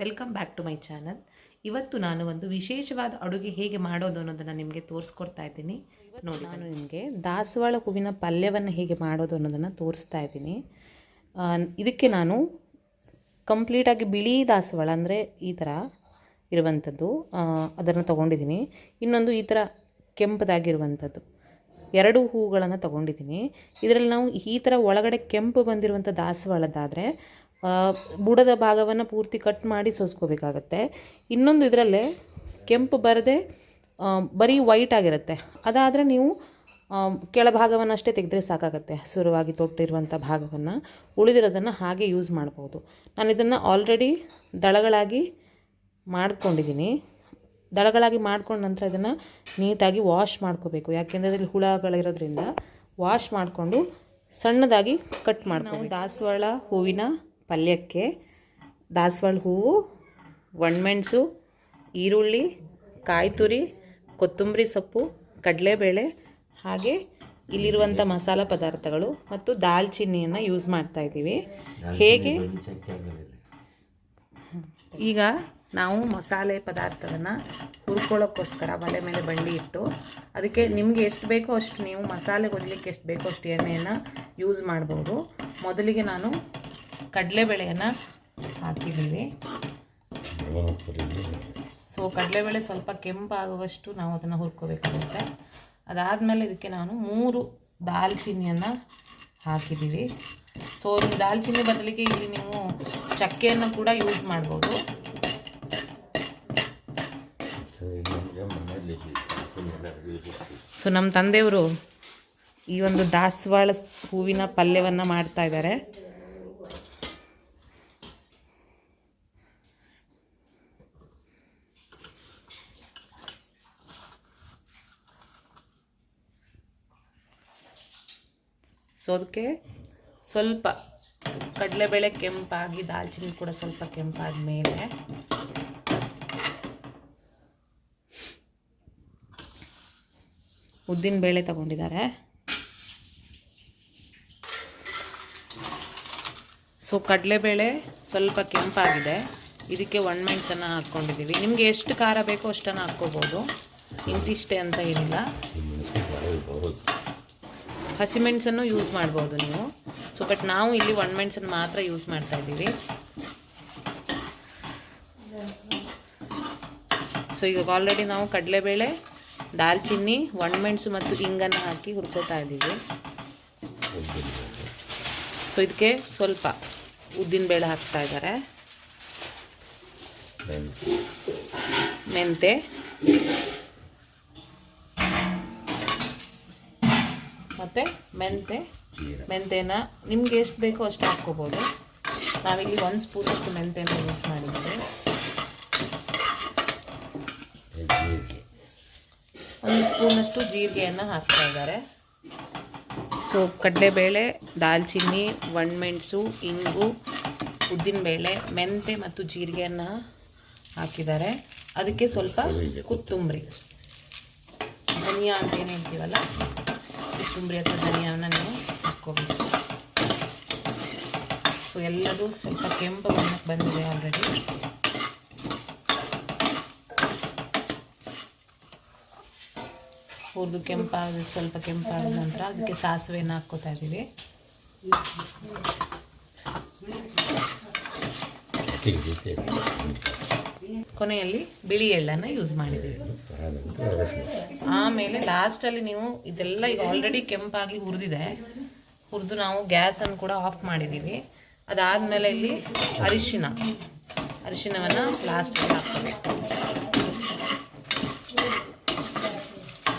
Welcome back to my channel. ಇವತ್ತು ನಾನು ಒಂದು ವಿಶೇಷವಾದ ಅಡುಗೆ ಹೇಗೆ ಮಾಡೋದು ಅನ್ನೋದನ್ನು ನಿಮಗೆ ತೋರಿಸ್ಕೊಡ್ತಾ ಇದ್ದೀನಿ. ನೋಡಿ ನಾನು ನಿಮಗೆ ದಾಸವಾಳ ಹೂವಿನ ಪಲ್ಯವನ್ನು ಹೇಗೆ ಮಾಡೋದು ಅನ್ನೋದನ್ನು ತೋರಿಸ್ತಾ ಇದ್ದೀನಿ. ಇದಕ್ಕೆ ನಾನು ಕಂಪ್ಲೀಟಾಗಿ ಬಿಳಿ ದಾಸವಾಳ ಅಂದರೆ ಈ ಥರ ಇರುವಂಥದ್ದು ಅದನ್ನು ತೊಗೊಂಡಿದ್ದೀನಿ. ಇನ್ನೊಂದು ಈ ಥರ ಕೆಂಪದಾಗಿರುವಂಥದ್ದು. ಎರಡು ಹೂಗಳನ್ನು ತೊಗೊಂಡಿದ್ದೀನಿ. ಇದರಲ್ಲಿ ನಾವು ಈ ಥರ ಒಳಗಡೆ ಕೆಂಪು ಬಂದಿರುವಂಥ ದಾಸವಾಳದ್ದಾದರೆ ಬುಡದ ಭಾಗವನ್ನು ಪೂರ್ತಿ ಕಟ್ ಮಾಡಿ ಸೋಸ್ಕೋಬೇಕಾಗತ್ತೆ. ಇನ್ನೊಂದು ಇದರಲ್ಲೇ ಕೆಂಪು ಬರದೆ ಬರೀ ವೈಟ್ ಆಗಿರುತ್ತೆ. ಅದಾದರೆ ನೀವು ಕೆಳಭಾಗವನ್ನು ಅಷ್ಟೇ ತೆಗೆದ್ರೆ ಸಾಕಾಗತ್ತೆ, ಹಸುರವಾಗಿ ತೊಟ್ಟಿರುವಂಥ ಭಾಗವನ್ನು. ಉಳಿದಿರೋದನ್ನು ಹಾಗೆ ಯೂಸ್ ಮಾಡ್ಬೋದು. ನಾನು ಇದನ್ನು ಆಲ್ರೆಡಿ ದಳಗಳಾಗಿ ಮಾಡ್ಕೊಂಡಿದ್ದೀನಿ ದಳಗಳಾಗಿ ಮಾಡ್ಕೊಂಡ ನಂತರ ಇದನ್ನು ನೀಟಾಗಿ ವಾಶ್ ಮಾಡ್ಕೋಬೇಕು. ಯಾಕೆಂದರೆ ಅದರಲ್ಲಿ ಹುಳಗಳಿರೋದ್ರಿಂದ ವಾಶ್ ಮಾಡಿಕೊಂಡು ಸಣ್ಣದಾಗಿ ಕಟ್ ಮಾಡ್ಕೊಂಡು ದಾಸವಾಳ ಹೂವಿನ ಪಲ್ಯಕ್ಕೆ ದಾಸವಾಳ ಹೂವು ಒಣಮೆಣಸು ಈರುಳ್ಳಿ ಕಾಯಿ ತುರಿ ಕೊತ್ತಂಬರಿ ಸೊಪ್ಪು ಕಡಲೆಬೇಳೆ ಹಾಗೆ ಇಲ್ಲಿರುವಂಥ ಮಸಾಲ ಪದಾರ್ಥಗಳು ಮತ್ತು ದಾಲ್ಚಿನ್ನಿಯನ್ನು ಯೂಸ್ ಮಾಡ್ತಾ ಇದ್ದೀವಿ. ಹೇಗೆ? ಈಗ ನಾವು ಮಸಾಲೆ ಪದಾರ್ಥವನ್ನು ಹುರ್ಕೊಳ್ಳೋಕ್ಕೋಸ್ಕರ ಒಲೆ ಮೇಲೆ ಬಂಡಿ ಇಟ್ಟು ಅದಕ್ಕೆ ನಿಮಗೆ ಎಷ್ಟು ಬೇಕೋ ಅಷ್ಟು ನೀವು ಮಸಾಲೆ ಹೊಲಿಲಿಕ್ಕೆ ಎಷ್ಟು ಬೇಕೋ ಅಷ್ಟು ಎಣ್ಣೆಯನ್ನು ಯೂಸ್ ಮಾಡ್ಬೋದು. ಮೊದಲಿಗೆ ನಾನು ಕಡಲೆಬೇಳೆಯನ್ನು ಹಾಕಿದ್ದೀವಿ. ಸೊ ಕಡಲೆಬೇಳೆ ಸ್ವಲ್ಪ ಕೆಂಪಾಗುವಷ್ಟು ನಾವು ಅದನ್ನು ಹುರ್ಕೋಬೇಕಾಗುತ್ತೆ. ಅದಾದಮೇಲೆ ಇದಕ್ಕೆ ನಾನು ಮೂರು ದಾಲ್ಚಿನ್ನಿಯನ್ನು ಹಾಕಿದ್ದೀವಿ. ಸೊ ದಾಲ್ಚಿನ್ನಿ ಬದಲಿಗೆ ಇಲ್ಲಿ ನೀವು ಚಕ್ಕೆಯನ್ನು ಕೂಡ ಯೂಸ್ ಮಾಡ್ಬೋದು. ಸೊ ನಮ್ಮ ತಂದೆಯವರು ಈ ಒಂದು ದಾಸವಾಳ ಹೂವಿನ ಪಲ್ಯವನ್ನು ಮಾಡ್ತಾ ಇದ್ದಾರೆ. ಸೊ ಅದಕ್ಕೆ ಸ್ವಲ್ಪ ಕಡಲೆಬೇಳೆ ಕೆಂಪಾಗಿ, ದಾಲ್ಚಿನ್ನಿ ಕೂಡ ಸ್ವಲ್ಪ ಕೆಂಪಾದ ಮೇಲೆ ಉದ್ದಿನ ಬೇಳೆ ತಗೊಂಡಿದ್ದಾರೆ. ಸೊ ಕಡಲೆಬೇಳೆ ಸ್ವಲ್ಪ ಕೆಂಪಾಗಿದೆ. ಇದಕ್ಕೆ ಒಣಮೆಣಸನ್ನು ಹಾಕ್ಕೊಂಡಿದ್ದೀವಿ ನಿಮಗೆ ಎಷ್ಟು ಖಾರ ಬೇಕೋ ಅಷ್ಟನ್ನು ಹಾಕ್ಕೋಬೋದು. ಇಂತಿಷ್ಟೇ ಅಂತ ಏನಿಲ್ಲ. ಹಸಿಮೆಣಸನ್ನು ಯೂಸ್ ಮಾಡ್ಬೋದು ನೀವು. ಸೊ ಬಟ್ ನಾವು ಇಲ್ಲಿ ಒಣಮೆಣಸನ್ನು ಮಾತ್ರ ಯೂಸ್ ಮಾಡ್ತಾ ಇದ್ದೀವಿ. ಸೊ ಈಗ ಆಲ್ರೆಡಿ ನಾವು ಕಡಲೆಬೇಳೆ ದಾಲ್ಚಿನ್ನಿ ಒಣಮೆಣಸು ಮತ್ತು ಹಿಂಗನ್ನು ಹಾಕಿ ಹುರ್ಕೋತಾ ಇದ್ದೀವಿ. ಸೊ ಇದಕ್ಕೆ ಸ್ವಲ್ಪ ಉದ್ದಿನಬೇಳೆ ಹಾಕ್ತಾ ಇದ್ದಾರೆ. ಮೆಂತೆ ಮತ್ತು ಮೆಂತೆ. ಮೆಂತೆನ ನಿಮ್ಗೆ ಎಷ್ಟು ಬೇಕೋ ಅಷ್ಟು ಹಾಕ್ಕೋಬೋದು. ನಾವಿಲ್ಲಿ ಒಂದು ಸ್ಪೂನಷ್ಟು ಮೆಂತೆನ ಯೂಸ್ ಮಾಡಿದ್ದೀವಿ ಒಂದು ಸ್ಪೂನಷ್ಟು ಜೀರಿಗೆಯನ್ನು ಹಾಕ್ತಾ ಇದ್ದಾರೆ. ಸೊ ಕಡಲೆಬೇಳೆ ದಾಲ್ಚಿನ್ನಿ ಒಣಮೆಣಸು ಇಂಗು ಉದ್ದಿನಬೇಳೆ ಮೆಂತೆ ಮತ್ತು ಜೀರಿಗೆಯನ್ನು ಹಾಕಿದ್ದಾರೆ. ಅದಕ್ಕೆ ಸ್ವಲ್ಪ ಕೊತ್ತಂಬರಿ. ಧನಿಯಾ ಅಂತ ಏನು ಹೇಳ್ತೀವಲ್ಲ? ಕೊತ್ತಂಬರಿ ಅಥವಾ ಧನಿಯಾವನ್ನು ನೀವು ಹಾಕ್ಕೋಬೇಕು. ಸೊ ಎಲ್ಲದೂ ಸ್ವಲ್ಪ ಕೆಂಪು ಬಣ್ಣಕ್ಕೆ ಬಂದಿದೆ ಆಲ್ರೆಡಿ ಹುರಿದು ಕೆಂಪಾಗಿ ಸ್ವಲ್ಪ ಕೆಂಪಾದ ನಂತರ ಅದಕ್ಕೆ ಸಾಸಿವೆನ ಹಾಕ್ಕೋತಾ ಇದ್ದೀವಿ ಕೊನೆಯಲ್ಲಿ ಬಿಳಿ ಎಳ್ಳನ್ನು ಯೂಸ್ ಮಾಡಿದ್ದೀವಿ. ಆಮೇಲೆ ಲಾಸ್ಟಲ್ಲಿ ನೀವು ಇದೆಲ್ಲ ಈಗ ಆಲ್ರೆಡಿ ಕೆಂಪಾಗಿ ಹುರಿದಿದೆ. ಹುರಿದು ನಾವು ಗ್ಯಾಸನ್ನು ಕೂಡ ಆಫ್ ಮಾಡಿದ್ದೀವಿ. ಅದಾದಮೇಲೆ ಇಲ್ಲಿ ಅರಿಶಿನ. ಅರಿಶಿನವನ್ನು ಲಾಸ್ಟಲ್ಲಿ ಹಾಕ್ಕೋಬೇಕು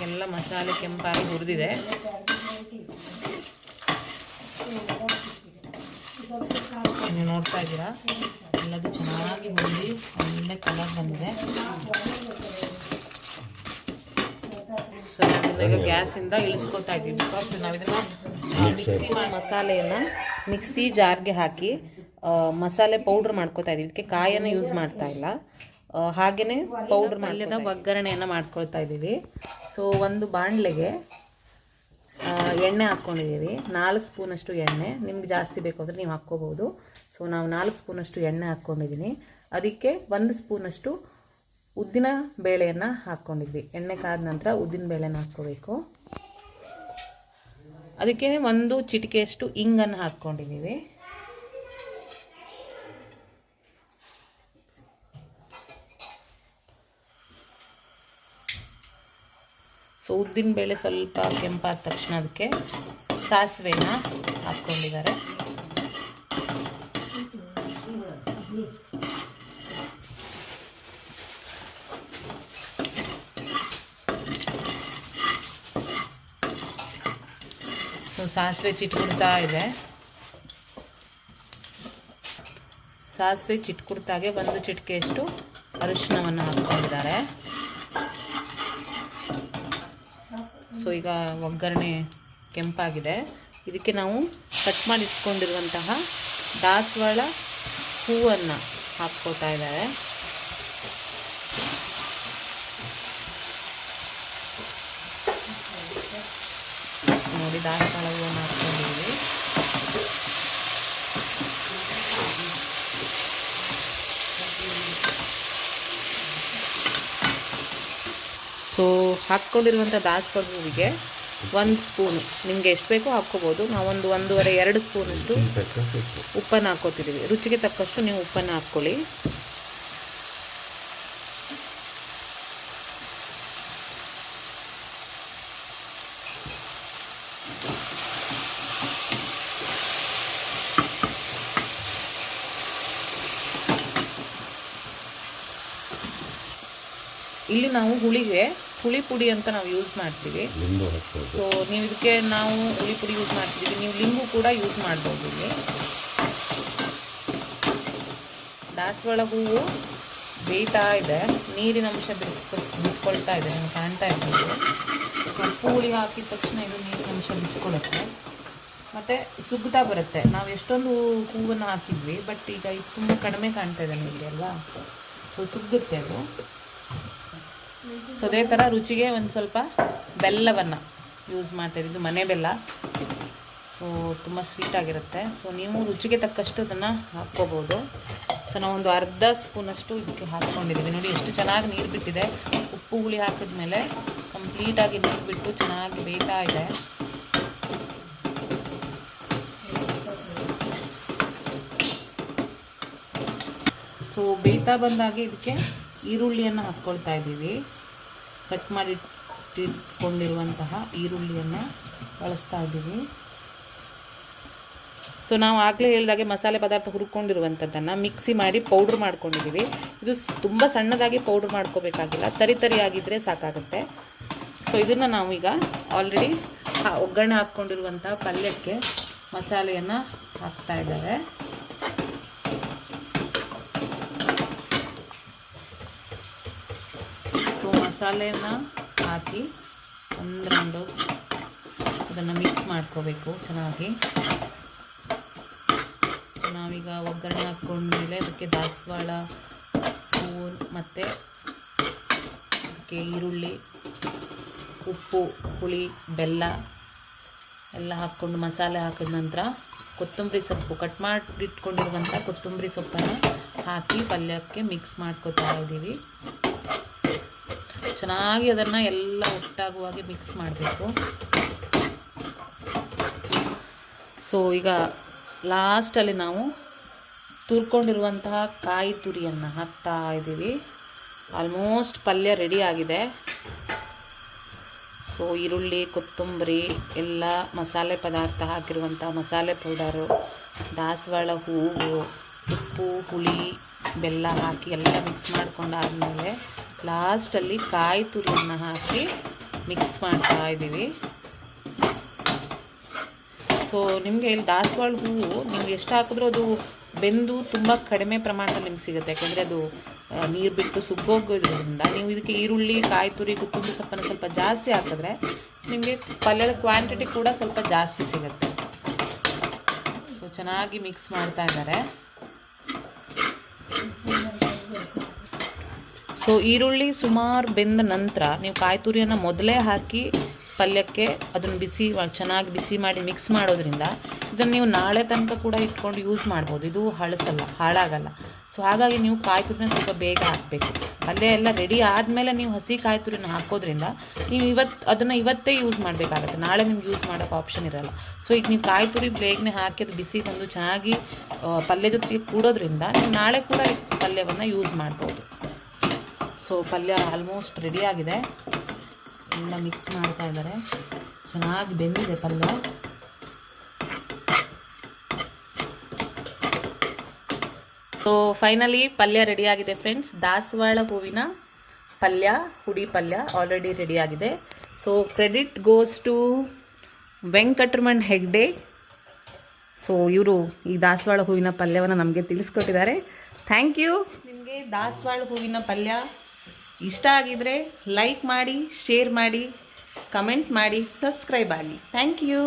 ಎಲ್ಲ ಮಸಾಲೆ ಕೆಂಪಾಗಿ ಹುರಿದಿದೆ. ನೀವು ನೋಡ್ತಾ ಇದ್ದೀರಾ? ಎಲ್ಲದು ಚೆನ್ನಾಗಿ ಹೊಂದಿ ಒಳ್ಳೆ ಕಲರ್ ಬಂದಿದೆ. ಸೊ ಈಗ ಗ್ಯಾಸಿಂದ ಇಳಿಸ್ಕೊತಾ ಇದ್ದೀವಿ. ಬಿಕಾಸ್ ನಾವಿದನ್ನ ಮಿಕ್ಸಿ ಮಸಾಲೆಯನ್ನು ಮಿಕ್ಸಿ ಜಾರ್ಗೆ ಹಾಕಿ ಮಸಾಲೆ ಪೌಡ್ರ್ ಮಾಡ್ಕೊತಾ ಇದ್ದೀವಿ. ಇದಕ್ಕೆ ಕಾಯನ್ನು ಯೂಸ್ ಮಾಡ್ತಾ ಇಲ್ಲ. ಹಾಗೆಯೇ ಹಾಗೇನೆ ಪೌಡ್ರ್ ಮಲ್ಯದ ಒಗ್ಗರಣೆಯನ್ನು ಮಾಡ್ಕೊಳ್ತಾ ಇದ್ದೀವಿ. ಸೊ ಒಂದು ಬಾಣಲೆಗೆ ಎಣ್ಣೆ ಹಾಕ್ಕೊಂಡಿದ್ದೀವಿ ನಾಲ್ಕು ಸ್ಪೂನಷ್ಟು ಎಣ್ಣೆ. ನಿಮ್ಗೆ ಜಾಸ್ತಿ ಬೇಕು ಅಂದರೆ ನೀವು ಹಾಕ್ಕೋಬೋದು ಸೊ ನಾವು ನಾಲ್ಕು ಸ್ಪೂನಷ್ಟು ಎಣ್ಣೆ ಹಾಕ್ಕೊಂಡಿದ್ದೀನಿ ಅದಕ್ಕೆ ಒಂದು ಸ್ಪೂನಷ್ಟು ಉದ್ದಿನ ಬೇಳೆಯನ್ನು ಹಾಕ್ಕೊಂಡಿದ್ವಿ. ಎಣ್ಣೆ ಕಾದ ನಂತರ ಉದ್ದಿನ ಬೇಳೆನ ಹಾಕ್ಕೋಬೇಕು. ಅದಕ್ಕೆ ಒಂದು ಚಿಟಿಕೆಯಷ್ಟು ಇಂಗನ್ನು ಹಾಕ್ಕೊಂಡಿದ್ದೀವಿ ಸೊ ಉದ್ದಿನ ಬೇಳೆ ಸ್ವಲ್ಪ ಕೆಂಪಾದ ತಕ್ಷಣ ಅದಕ್ಕೆ ಸಾಸಿವೆನ ಹಾಕ್ಕೊಂಡಿದ್ದಾರೆ. ಸಾಸಿವೆ ಚಿಟ್ಕೊಡ್ತಾ ಇದೆ. ಸಾಸಿವೆ ಚಿಟ್ಕೊಡ್ತಾಗೆ ಒಂದು ಚಿಟಿಕೆಯಷ್ಟು ಅರಿಶಿನವನ್ನು ಹಾಕ್ಕೊಂಡಿದ್ದಾರೆ ಸೊ ಈಗ ಒಗ್ಗರಣೆ ಕೆಂಪಾಗಿದೆ. ಇದಕ್ಕೆ ನಾವು ಕಟ್ ಮಾಡಿ ಇಟ್ಕೊಂಡಿರುವಂತಹ ದಾಸವಾಳ ಹೂವನ್ನು ಹಾಕ್ಕೋತಾ ಇದ್ದಾರೆ. ನೋಡಿ ದಾಸವಾಳ ಹೂವನ್ನು ಹಾಕ್ಕೊಂಡಿದ್ದೀವಿ ಸೊ ಹಾಕ್ಕೊಂಡಿರುವಂಥ ದಾಸವಾಳ ಹೂವಿಗೆ ಒಂದು ಸ್ಪೂನ್. ನಿಮಗೆ ಎಷ್ಟು ಬೇಕೋ ಹಾಕ್ಕೋಬೋದು. ನಾವೊಂದು ಒಂದೂವರೆ ಎರಡು ಸ್ಪೂನಷ್ಟು ಉಪ್ಪನ್ನು ಹಾಕ್ಕೋತಿದ್ದೀವಿ ರುಚಿಗೆ ತಕ್ಕಷ್ಟು ನೀವು ಉಪ್ಪನ್ನು ಹಾಕ್ಕೊಳ್ಳಿ. ಇಲ್ಲಿ ನಾವು ಹುಳಿಗೆ ಹುಳಿ ಪುಡಿ ಅಂತ ನಾವು ಯೂಸ್ ಮಾಡ್ತೀವಿ. ಸೊ ನೀವು ಇದಕ್ಕೆ ನಾವು ಹುಳಿ ಪುಡಿ ಯೂಸ್ ಮಾಡ್ತೀವಿ ನೀವು ಲಿಂಬು ಕೂಡ ಯೂಸ್ ಮಾಡ್ಬೋದು ಇಲ್ಲಿ. ದಾಸವಾಳ ಹೂವು ಬೇಯ್ತಾ ಇದೆ. ನೀರಿನ ಅಂಶ ಬಿಟ್ಕೊ ಬಿಟ್ಕೊಳ್ತಾ ಇದೆ. ನಿಮ್ಗೆ ಕಾಣ್ತಾ ಇದ್ದೀವಿ ಉಪ್ಪು ಹುಳಿ ಹಾಕಿದ ತಕ್ಷಣ ಇದು ನೀರಿನ ಅಂಶ ಬಿಟ್ಕೊಳ್ಳುತ್ತೆ ಮತ್ತು ಸುಗ್ತಾ ಬರುತ್ತೆ. ನಾವು ಎಷ್ಟೊಂದು ಹೂವನ್ನು ಹಾಕಿದ್ವಿ ಬಟ್ ಈಗ ಇದು ತುಂಬ ಕಡಿಮೆ ಕಾಣ್ತಾ ಇದೆ ನಿಮಗೆ ಅಲ್ವಾ? ಸೊ ಸುಗ್ಗುತ್ತೆ ಅದು. ಸೊ ಅದೇ ಥರ ರುಚಿಗೆ ಒಂದು ಸ್ವಲ್ಪ ಬೆಲ್ಲವನ್ನು ಯೂಸ್ ಮಾಡ್ತಾ ಇದು ಮನೆ ಬೆಲ್ಲ. ಸೊ ತುಂಬ ಸ್ವೀಟ್ ಆಗಿರುತ್ತೆ. ಸೊ ನೀವು ರುಚಿಗೆ ತಕ್ಕಷ್ಟು ಅದನ್ನು ಹಾಕ್ಕೋಬೋದು ಸೊ ಒಂದು ಅರ್ಧ ಸ್ಪೂನಷ್ಟು ಇದಕ್ಕೆ ಹಾಕ್ಕೊಂಡಿದ್ದೀವಿ ನೋಡಿ, ಎಷ್ಟು ಚೆನ್ನಾಗಿ ನೀರು ಬಿಟ್ಟಿದೆ. ಉಪ್ಪು, ಹುಳಿ ಹಾಕಿದ್ಮೇಲೆ ಕಂಪ್ಲೀಟಾಗಿ ನೀರು ಬಿಟ್ಟು ಚೆನ್ನಾಗಿ ಬೇಯ್ತಾ ಇದೆ. ಸೊ ಬೇಯ್ತಾ ಬಂದಾಗೆ ಇದಕ್ಕೆ ಈರುಳ್ಳಿಯನ್ನು ಹಾಕ್ಕೊಳ್ತಾ ಇದ್ದೀವಿ. ಕಟ್ ಮಾಡಿ ಈರುಳ್ಳಿಯನ್ನು ಬಳಸ್ತಾ ಇದ್ದೀವಿ. ಸೊ ನಾವು ಆಗಲೇ ಹೇಳಿದಾಗೆ ಮಸಾಲೆ ಪದಾರ್ಥ ಹುರ್ಕೊಂಡಿರುವಂಥದ್ದನ್ನು ಮಿಕ್ಸಿ ಮಾಡಿ ಪೌಡ್ರ್ ಮಾಡ್ಕೊಂಡಿದ್ದೀವಿ. ಇದು ತುಂಬ ಸಣ್ಣದಾಗಿ ಪೌಡ್ರ್ ಮಾಡ್ಕೋಬೇಕಾಗಿಲ್ಲ, ತರಿ ತರಿಯಾಗಿದ್ದರೆ ಸಾಕಾಗುತ್ತೆ. ಸೊ ಇದನ್ನು ನಾವೀಗ ಆಲ್ರೆಡಿ ಒಗ್ಗರಣೆ ಹಾಕ್ಕೊಂಡಿರುವಂಥ ಪಲ್ಯಕ್ಕೆ ಮಸಾಲೆಯನ್ನು ಹಾಕ್ತಾ ಇದ್ದಾರೆ. ಸೊ ಮಸಾಲೆನ ಹಾಕಿ ಒಂದು ರೌಂಡು ಅದನ್ನು ಮಿಕ್ಸ್ ಮಾಡ್ಕೋಬೇಕು ಚೆನ್ನಾಗಿ. ನಾವೀಗ ಒಗ್ಗರಣೆ ಹಾಕ್ಕೊಂಡ್ಮೇಲೆ ಅದಕ್ಕೆ ದಾಸವಾಳ ಹೂವು ಮತ್ತು ಅದಕ್ಕೆ ಈರುಳ್ಳಿ, ಉಪ್ಪು, ಹುಳಿ, ಬೆಲ್ಲ ಎಲ್ಲ ಹಾಕ್ಕೊಂಡು ಮಸಾಲೆ ಹಾಕಿದ ನಂತರ ಕೊತ್ತಂಬರಿ ಸೊಪ್ಪು ಕಟ್ ಮಾಡಿಟ್ಕೊಂಡಿರುವಂಥ ಕೊತ್ತಂಬರಿ ಸೊಪ್ಪನ್ನು ಹಾಕಿ ಪಲ್ಯಕ್ಕೆ ಮಿಕ್ಸ್ ಮಾಡ್ಕೊತಾ ಇದ್ದೀವಿ. ಚೆನ್ನಾಗಿ ಅದನ್ನು ಎಲ್ಲ ಒಟ್ಟಾಗುವಾಗೆ ಮಿಕ್ಸ್ ಮಾಡಬೇಕು. ಸೊ ಈಗ ಲಾಸ್ಟಲ್ಲಿ ನಾವು ತುರ್ಕೊಂಡಿರುವಂತಹ ಕಾಯಿ ತುರಿಯನ್ನು ಹಾಕ್ತಾ ಇದ್ದೀವಿ. ಆಲ್ಮೋಸ್ಟ್ ಪಲ್ಯ ರೆಡಿ ಆಗಿದೆ. ಸೊ ಈರುಳ್ಳಿ, ಕೊತ್ತಂಬರಿ, ಎಲ್ಲ ಮಸಾಲೆ ಪದಾರ್ಥ ಹಾಕಿರುವಂಥ ಮಸಾಲೆ ಪೌಡರು, ದಾಸವಾಳ ಹೂವು, ಉಪ್ಪು, ಹುಳಿ, ಬೆಲ್ಲ ಹಾಕಿ ಎಲ್ಲ ಮಿಕ್ಸ್ ಮಾಡ್ಕೊಂಡಾದ್ಮೇಲೆ ಲಾಸ್ಟಲ್ಲಿ ಕಾಯಿ ತುರಿಯನ್ನು ಹಾಕಿ ಮಿಕ್ಸ್ ಮಾಡ್ತಾ ಇದ್ದೀವಿ. ಸೊ ನಿಮಗೆ ಇಲ್ಲಿ ದಾಸವಾಳ ಹೂವು ನೀವು ಎಷ್ಟು ಹಾಕಿದ್ರೂ ಅದು ಬೆಂದು ತುಂಬ ಕಡಿಮೆ ಪ್ರಮಾಣದಲ್ಲಿ ನಿಮ್ಗೆ ಸಿಗುತ್ತೆ. ಯಾಕೆಂದರೆ ಅದು ನೀರು ಬಿಟ್ಟು ಸುಗ್ಗೋಗೋದ್ರಿಂದ ನೀವು ಇದಕ್ಕೆ ಈರುಳ್ಳಿ, ಕಾಯಿ ತುರಿ, ಕೊತ್ತಂಬರಿ ಸೊಪ್ಪನ್ನು ಸ್ವಲ್ಪ ಜಾಸ್ತಿ ಹಾಕಿದ್ರೆ ನಿಮಗೆ ಪಲ್ಯದ ಕ್ವಾಂಟಿಟಿ ಕೂಡ ಸ್ವಲ್ಪ ಜಾಸ್ತಿ ಸಿಗುತ್ತೆ. ಸೊ ಚೆನ್ನಾಗಿ ಮಿಕ್ಸ್ ಮಾಡ್ತಾ ಇದ್ದಾರೆ. ಸೊ ಈರುಳ್ಳಿ ಸುಮಾರು ಬೆಂದ ನಂತರ ನೀವು ಕಾಯಿ ತುರಿಯನ್ನು ಮೊದಲೇ ಹಾಕಿ ಪಲ್ಯಕ್ಕೆ ಅದನ್ನು ಬಿಸಿ ಚೆನ್ನಾಗಿ ಬಿಸಿ ಮಾಡಿ ಮಿಕ್ಸ್ ಮಾಡೋದ್ರಿಂದ ಇದನ್ನು ನೀವು ನಾಳೆ ತನಕ ಕೂಡ ಇಟ್ಕೊಂಡು ಯೂಸ್ ಮಾಡ್ಬೋದು. ಇದು ಹಳಸಲ್ಲ, ಹಾಳಾಗಲ್ಲ. ಸೊ ಹಾಗಾಗಿ ನೀವು ಕಾಯಿ ತುರಿನ ಸ್ವಲ್ಪ ಬೇಗ ಹಾಕಬೇಕು. ಪಲ್ಯ ಎಲ್ಲ ರೆಡಿ ಆದಮೇಲೆ ನೀವು ಹಸಿ ಕಾಯಿ ತುರಿನ ಹಾಕೋದ್ರಿಂದ ನೀವು ಇವತ್ತು ಅದನ್ನು ಇವತ್ತೇ ಯೂಸ್ ಮಾಡಬೇಕಾಗತ್ತೆ. ನಾಳೆ ನಿಮ್ಗೆ ಯೂಸ್ ಮಾಡೋಕ್ಕೆ ಆಪ್ಷನ್ ಇರಲ್ಲ. ಸೊ ಈಗ ನೀವು ಕಾಯಿ ತುರಿ ಬೇಗನೆ ಹಾಕಿ ಅದು ಬಿಸಿ ಬಂದು ಚೆನ್ನಾಗಿ ಪಲ್ಯ ಜೊತೆಗೆ ಕೂಡೋದ್ರಿಂದ ನೀವು ನಾಳೆ ಕೂಡ ಪಲ್ಯವನ್ನು ಯೂಸ್ ಮಾಡ್ಬೋದು. ಸೊ, ಪಲ್ಯ ಆಲ್ಮೋಸ್ಟ್ ರೆಡಿಯಾಗಿದೆ ಎಲ್ಲ ಮಿಕ್ಸ್ ಮಾಡ್ತಾ ಇದ್ದಾರೆ. ಚೆನ್ನಾಗಿ ಬೆಂದಿದೆ ಪಲ್ಯ. ಸೊ ಫೈನಲಿ ಪಲ್ಯ ರೆಡಿಯಾಗಿದೆ ಫ್ರೆಂಡ್ಸ್ ದಾಸವಾಳ ಹೂವಿನ ಪಲ್ಯ, ಹುಡಿ ಪಲ್ಯ ಆಲ್ರೆಡಿ ರೆಡಿಯಾಗಿದೆ so credit goes to Venkataraman Hegde. So ಇವರು ಈ ದಾಸವಾಳ ಹೂವಿನ ಪಲ್ಯವನ್ನು ನಮಗೆ ತಿಳಿಸ್ಕೊಟ್ಟಿದ್ದಾರೆ. ಥ್ಯಾಂಕ್ ಯು ನಿಮಗೆ ದಾಸವಾಳ ಹೂವಿನ ಪಲ್ಯ ಇಷ್ಟ ಆಗಿದರೆ ಲೈಕ್ ಮಾಡಿ ಶೇರ್ ಮಾಡಿ ಕಮೆಂಟ್ ಮಾಡಿ ಸಬ್ಸ್ಕ್ರೈಬ್ ಆಗಿ ಥ್ಯಾಂಕ್ ಯು